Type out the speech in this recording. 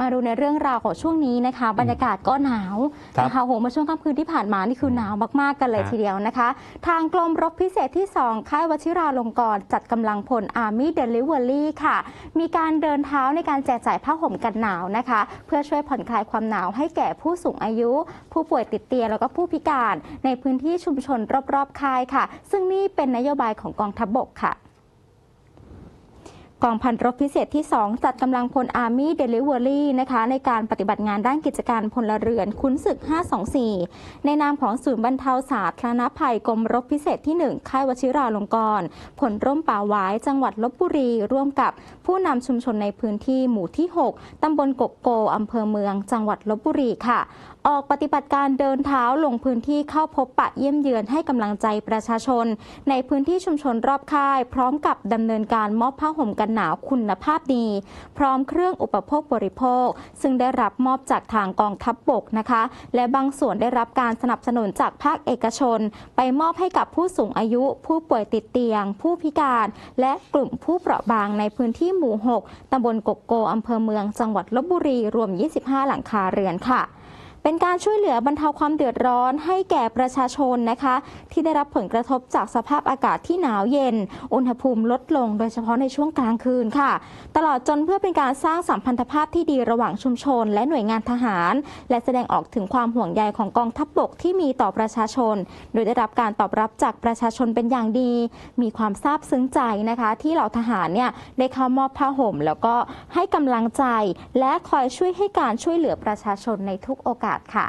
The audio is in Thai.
มาดูในเรื่องราวของช่วงนี้นะคะ บรรยากาศก็หนาวครับนะคะโหเมาช่วงค่ำคืนที่ผ่านมานี่คือหนาวมากๆกันเลยฮะทีเดียวนะคะ ทางกรมรบพิเศษที่ 2 ค่ายวชิราลงกรณ์จัดกำลังพลอาร์มี่เดลิเวอรี่ค่ะ มีการเดินเท้าในการแจกจ่ายผ้าห่มกันหนาวนะคะ เพื่อช่วยผ่อนคลายความหนาวให้แก่ผู้สูงอายุ ผู้ป่วยติดเตียงแล้วก็ผู้พิการในพื้นที่ชุมชนรอบๆค่ายค่ะ ซึ่งนี่เป็นนโยบายของกองทัพบกค่ะ กองพันรบพิเศษที่ 2 จัดกำลังพลอาร์มี่เดลิเวอรี่นะคะในการปฏิบัติงานด้านกิจการพลเรือนคุ้นศึก 524 ในนามของศูนย์บรรเทาสาธารณภัยกรมรบพิเศษที่ 1 ค่ายวชิราลงกรณ์ผลร่มป่าหวายจังหวัดลบบุรี ร่วมกับผู้นำชุมชนในพื้นที่หมู่ที่ 6 ตำบลกกโกอำเภอเมือง จังหวัดลบบุรีค่ะ ออกปฏิบัติการเดินเท้าลงพื้นที่เข้าพบปะเยี่ยมเยือนให้กำลังใจประชาชน ในพื้นที่ชุมชนรอบค่าย พร้อมกับดำเนินการมอบผ้าห่มกันหนาวคุณภาพดี พร้อมเครื่องอุปโภคบริโภค ซึ่งได้รับมอบจากทางกองทัพบบกนะคะ และบางส่วนได้รับการสนับสนุนจากภาคเอกชน ไปมอบให้กับผู้สูงอายุ ผู้ป่วยติดเตียง ผู้พิการ และกลุ่มผู้เปราะบางในพื้นที่หมู่ 6ตำบลกกโกอำเภอเมืองจังหวัดลบบุรีรวม 25 หลังคาเรือนค่ะ เป็นการช่วยเหลือบรรเทาความเดือดร้อนให้แก่ประชาชนนะคะ ที่ได้รับผลกระทบจากสภาพอากาศที่หนาวเย็น อุณหภูมิลดลงโดยเฉพาะในช่วงกลางคืนค่ะ ตลอดจนเพื่อเป็นการสร้างสัมพันธภาพที่ดีระหว่างชุมชน และหน่วยงานทหาร และแสดงออกถึงความห่วงใยของกองทัพบบกที่มีต่อประชาชน โดยได้รับการตอบรับจากประชาชนเป็นอย่างดี มีความซาบซึ้งใจนะคะ ที่เหล่าทหารเนี่ยได้เข้ามอบผ้าห่ม แล้วก็ให้กำลังใจ และคอยช่วยให้การช่วยเหลือประชาชนในทุกโอกาสค่ะ